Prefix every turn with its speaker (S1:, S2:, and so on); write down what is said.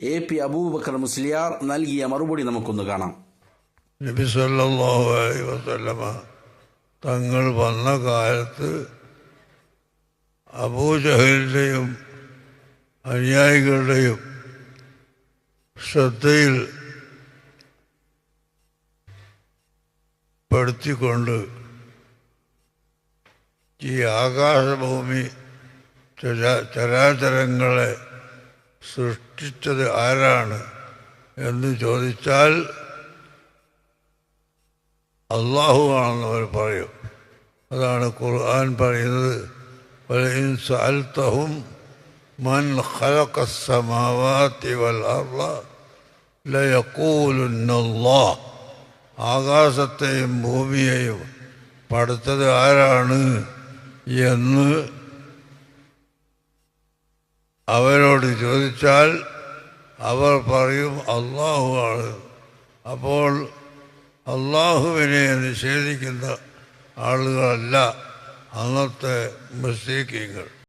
S1: A P Abubakar Musliyar നൽകിയ മറുപടി നമുക്കൊന്ന് കാണാം.
S2: നബി അലൈഹി വസല്ലമ തങ്ങൾ വന്ന കാലത്ത് അബൂജഹലിന്റെയും അനുയായികളുടെയും ശ്രദ്ധയിൽ പെടുത്തിക്കൊണ്ട് ഈ ആകാശഭൂമി ചരാ- ചരാചരങ്ങളെ സൃഷ്ടിച്ചത് ആരാണ് എന്ന് ചോദിച്ചാൽ അള്ളാഹു ആണെന്ന് അവർ പറയും. അതാണ് ഖുർആൻ പറയുന്നത് സഅൽത്തഹും മൻ ഖലഖ വൽ ആകാശത്തെയും ഭൂമിയെയും പഠിച്ചത് ആരാണ് എന്ന് അവരോട് ചോദിച്ചാൽ അവർ പറയും അള്ളാഹു ആണ്. അപ്പോൾ അള്ളാഹുവിനെ നിഷേധിക്കുന്ന ആളുകളല്ല അന്നത്തെ മുസ്ലിക്കീങ്ങൾ